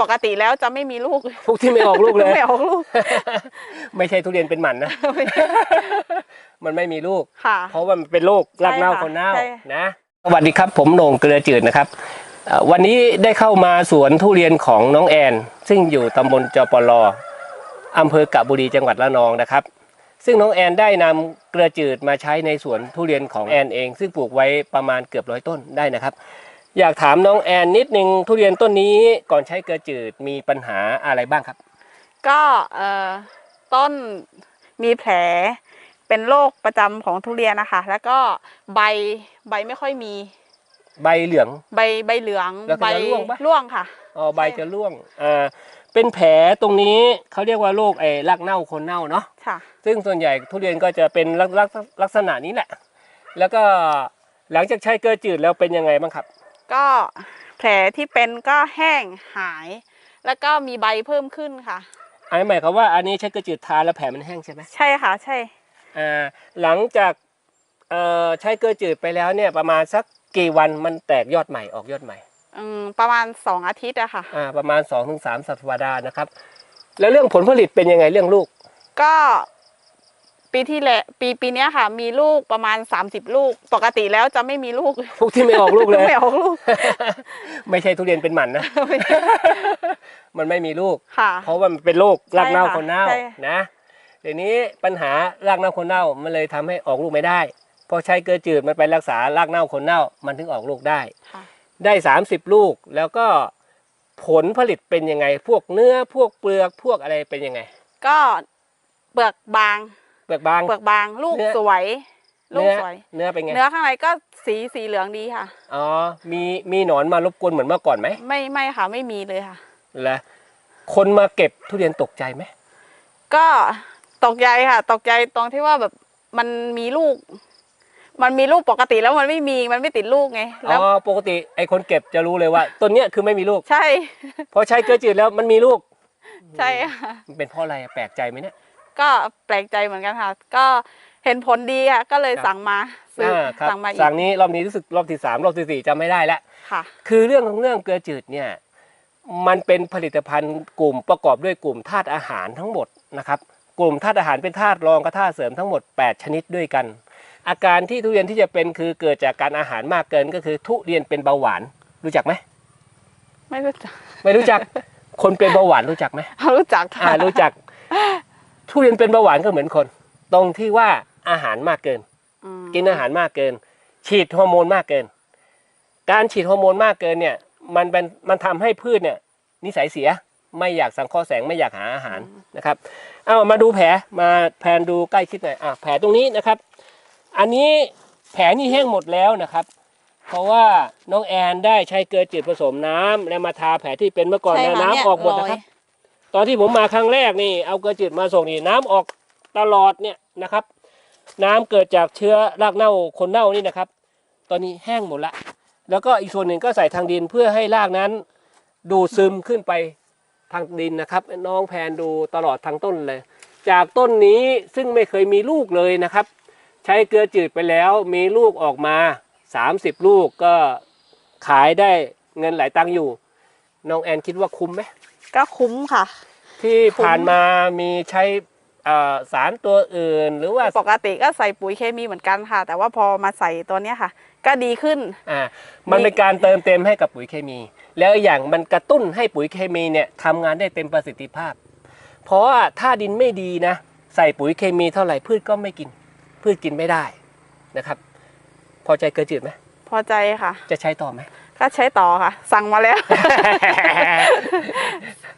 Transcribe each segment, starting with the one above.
ปกติแล้วจะไม่มีลูกพวกที่ไม่ออกลูกเลยไม่ออกลูก ไม่ใช่ทุเรียนเป็นหมันนะ มันไม่มีลูกค่ะเพราะว่ามันเป็นโรครากเน่าใช่ค่ะคนเน่าใช่นะ สวัสดีครับ ผมโหน่งเกลือจืดนะครับเอ่อวันนี้ได้เข้ามาสวนทุเรียนของน้องแอน ซึ่งอยู่ตำบลจปลอำเภอกะบุรีจังหวัดระนองนะครับ ซึ่งน้องแอนได้นำเกลือจืดมาใช้ในสวนทุเรียนของแอนเอง ซึ่งปลูกไว้ประมาณเกือบร้อยต้นได้นะครับ อยากถามน้องแอนนิดนึงทุเรียนต้นนี้ก่อนใช้เกลือจืดมีปัญหาอะไรบ้างครับ ก็เอ่อต้นมีแผลเป็นโรคประจำของทุเรียนนะคะ แล้วก็ใบใบไม่ค่อยมี ใบเหลือง ใบใบเหลืองแล้วก็ใบจะร่วงปะ ร่วงค่ะ อ๋อใบใช่ จะร่วงอ่าเป็นแผลตรงนี้เขาเรียกว่าโรคไอ้รากเน่าคนเน่าเนาะค่ะ ซึ่งส่วนใหญ่ทุเรียนก็จะเป็นลักลักลักษณะนี้แหละ แล้วก็หลังจากใช้เกลือจืดแล้วเป็นยังไงบ้างครับ ก็แผลที่เป็นก็แห้งหาย แล้วก็มีใบเพิ่มขึ้นค่ะ อันนี้หมายความว่าอันนี้ใช้เกลือจืดทาแล้วแผลมันแห้งใช่ไหมใช่ค่ะใช่อ่าหลังจากเอ่อใช้เกลือจืดไปแล้วเนี่ยประมาณสักกี่วันมันแตกยอดใหม่ออกยอดใหม่อืมประมาณสองอาทิตย์อะค่ะ อ่าประมาณ2-3ถึงสัปดาห์นะครับ แล้วเรื่องผลผลิตเป็นยังไงเรื่องลูก ก็ ปีที่แล้วปีปีเนี้ยค่ะ มีลูกประมาณ 30 ลูก ปกติแล้วจะไม่มีลูกพวกที่ไม่ออกลูกเลย ไม่ออกลูก ไม่ใช่ทุเรียนเป็นหมันนะ มันไม่มีลูก ค่ะ เพราะว่ามันเป็นโรครากเน่าใช่ค่ะคนเน่าใช่นะนะเดี๋ยวนี้ปัญหารากเน่าคนเน่ามันเลยทำให้ออกลูกไม่ได้พอใช้เกลือจืดมันไปรักษารากเน่าคนเน่ามันถึงออกลูกได้ ค่ะ ได้ 30 ลูกแล้วก็ผลผลิตเป็นยังไง พวกเนื้อพวกเปลือกพวกอะไรเป็นยังไง ก็เปลือกบาง เปลือกบาง เปลือกบาง ลูกเนื้อ สวย ลูกเนื้อสวย เนื้อเป็นไง เนื้อข้างในก็สีสีเหลืองดีค่ะ อ๋อ มีมีหนอนมารบกวนเหมือนเมื่อก่อนไหมไม่ไม่ค่ะไม่มีเลยค่ะแล้วคนมาเก็บทุเรียนตกใจไหมก็ตกใจค่ะ ตกใจตรงที่ว่าแบบมันมีลูก มันมีลูกปกติแล้วมันไม่มีมันไม่ติดลูกไงอ๋แล้ว อปกติไอคนเก็บจะรู้เลยว่าต้นเนี้ยคือไม่มีลูกใช่ พอใช้เกลือจืดแล้วมันมีลูกใช่ค่ะมันเป็นเพราะอะไรอะแปลกใจไหมเนี่ย ก็แปลกใจเหมือนกันค่ะ ก็เห็นผลดีค่ะก็เลยครับสั่งมาซื้ออ่าครับสั่งมาอีกสั่งนี้รอบนี้รู้สึกรอบที่สามรอบที่สี่จำไม่ได้แล้ว ค่ะ คือเรื่องของเรื่องเกลือจืดเนี่ยมันเป็นผลิตภัณฑ์กลุ่มประกอบด้วยกลุ่มธาตุอาหารทั้งหมดนะครับกลุ่มธาตุอาหารเป็นธาตุรองกับธาตุเสริมทั้งหมด 8 ชนิดด้วยกัน อาการที่ทุเรียนที่จะเป็นคือเกิดจากการอาหารมากเกินก็คือทุเรียนเป็นเบาหวานรู้จักไหมไม่รู้จักไม่รู้จัก คนเป็นเบาหวานรู้จักไหม รู้จักค่ะ อ่ารู้จัก ทุเรียนเป็นเบาหวานก็เหมือนคน ตรงที่ว่าอาหารมากเกินอืมกินอาหารมากเกิน ฉีดฮอร์โมนมากเกิน การฉีดฮอร์โมนมากเกินเนี่ย มันเป็นมันทำให้พืชเนี่ย นิสัยเสียไม่อยากสังเคราะห์แสงไม่อยากหาอาหารนะครับเอามาดูแผลมาแพนดูใกล้ชิดหน่อยอะแผลตรงนี้นะครับ อันนี้แผลนี่แห้งหมดแล้วนะครับ เพราะว่าน้องแอนได้ใช้เกลือจืดผสมน้ำแล้วมาทาแผลที่เป็นเมื่อก่อนใช่นะค่ะน้ำออกหมดนะครับ ตอนที่ผมมาครั้งแรกนี่เอาเกลือจืดมาส่งนี่น้ำออกตลอดเนี่ยนะครับ น้ำเกิดจากเชื้อรากเน่าคนเน่านี่นะครับ ตอนนี้แห้งหมดละ แล้วก็อีกส่วนหนึ่งก็ใส่ทางดินเพื่อให้รากนั้น ดูดซึมขึ้นไปทางดินนะครับ น้องแพนดูตลอดทางต้นเลย จากต้นนี้ซึ่งไม่เคยมีลูกเลยนะครับ ใช้เกลือจืดไปแล้วมีลูกออกมา 30 ลูกก็ขายได้เงินหลายตังค์อยู่ น้องแอนคิดว่าคุ้มไหม ก็คุ้มค่ะ ที่ผ่านมามีใช้เอ่อสารตัวอื่น หรือว่าปกติก็ใส่ปุ๋ยเคมีเหมือนกันค่ะ แต่ว่าพอมาใส่ตัวเนี้ยค่ะ ก็ดีขึ้นอ่ามันเป็นการเติมเต็มให้กับปุ๋ยเคมี แล้วอีกอย่างมันกระตุ้นให้ปุ๋ยเคมีเนี่ยทำงานได้เต็มประสิทธิภาพ เพราะว่าถ้าดินไม่ดีนะ ใส่ปุ๋ยเคมีเท่าไหร่พืชก็ไม่กิน พืชกินไม่ได้นะครับ พอใจเกินจืดไหมพอใจค่ะ จะใช้ต่อไหมก็ใช้ต่อค่ะ สั่งมาแล้ว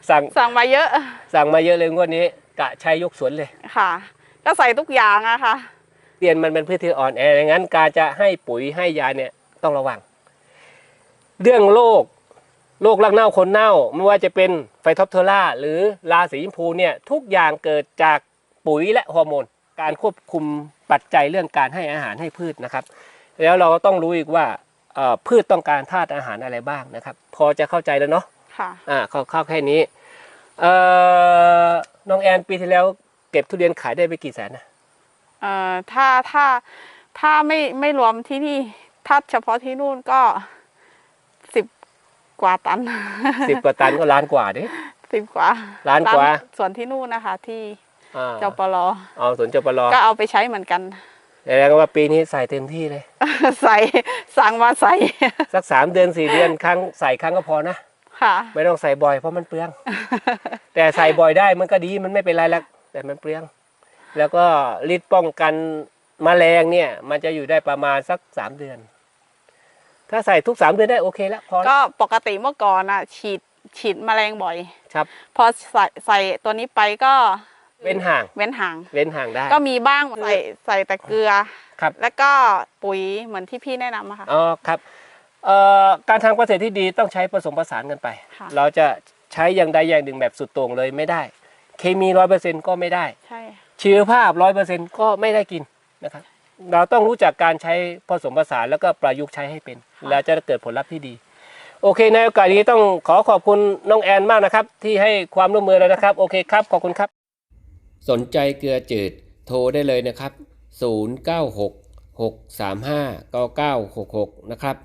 สั่งสั่งมาเยอะ สั่งมาเยอะเลยงวดนี้กะใช้ยกสวนเลยค่ะ ก็ใส่ทุกอย่างอะค่ะเรียนมันเป็นพืชที่อ่อนแอดังนั้น การจะให้ปุ๋ยให้ยาเนี่ยต้องระวัง เรื่องโรคโรครากเน่าคนเน่าไม่ว่าจะเป็นไฟท็อปเทอร่าหรือราสีชมพูเนี่ยทุกอย่างเกิดจากปุ๋ยและฮอร์โมน การควบคุมปัจจัยเรื่องการให้อาหารให้พืชนะครับ แล้วเราก็ต้องรู้อีกว่าเอ่อพืชต้องการธาตุอาหารอะไรบ้างนะครับ พอจะเข้าใจแล้วเนาะ ค่ะอ่าเข้าเข้าแค่นี้เอ่อน้องแอนปีที่แล้ว เก็บทุเรียนขายได้ไปกี่แสนนะเอ่อถ้าถ้าถ้าไม่ไม่รวมที่นี่ ถ้าเฉพาะที่นู่นก็สิบกว่าตันสิบกว่าตันก็ล้านกว่าดิ สิบกว่าล้านกว่า ส่วนที่นู่นนะคะ ที่อ่าเจ้าปลอเอาสวนจปรก็เอาไปใช้เหมือนกันแสดงว่าปีนี้ใส่เต็มที่เลย ใส่สั่งมาใส่ สักสามเดือนสี่เดือนครั้งใส่ครั้งก็พอนะ ค่ะ ไม่ต้องใส่บ่อยเพราะมันเปลือง แต่ใส่บ่อยได้มันก็ดีมันไม่เป็นไรแล้วแต่มันเปลือง แล้วก็ฤทธิ์ป้องกันแมลงเนี่ย มันจะอยู่ได้ประมาณสักสามเดือน ถ้าใส่ทุกสามเดือนได้โอเคแล้วพอแล้วก็ปกติเมื่อก่อนอะ ฉีดฉีดแมลงบ่อย ครับ พอใส่ใส่ตัวนี้ไปก็เว้นห่าง เว้นห่าง เว้นห่างได้ ก็มีบ้างใส่ใส่แต่เกลือ ครับ แล้วก็ปุ๋ยเหมือนที่พี่แนะนำอะค่ะ อ๋อครับ เอ่อการทำเกษตรที่ดีต้องใช้ผสมผสานกันไป ค่ะ เราจะใช้อย่างใดอย่างหนึ่งแบบสุดโต่งเลยไม่ได้ เคมีร้อยเปอร์เซ็นต์ก็ไม่ได้ ใช่ชีวภาพร้อยเปอร์เซ็นต์ก็ไม่ได้กินนะครับ เราต้องรู้จักการใช้ผสมผสานแล้วก็ประยุกต์ใช้ให้เป็น แล้วจะเกิดผลลัพธ์ที่ดี โอเค ในโอกาสนี้ต้องขอขอบคุณน้องแอนมากนะครับ ที่ให้ความร่วมมือเลยนะครับ โอเคครับ ขอบคุณครับ สนใจเกลือจืดโทรได้เลยนะครับ 096 635 9966 นะครับ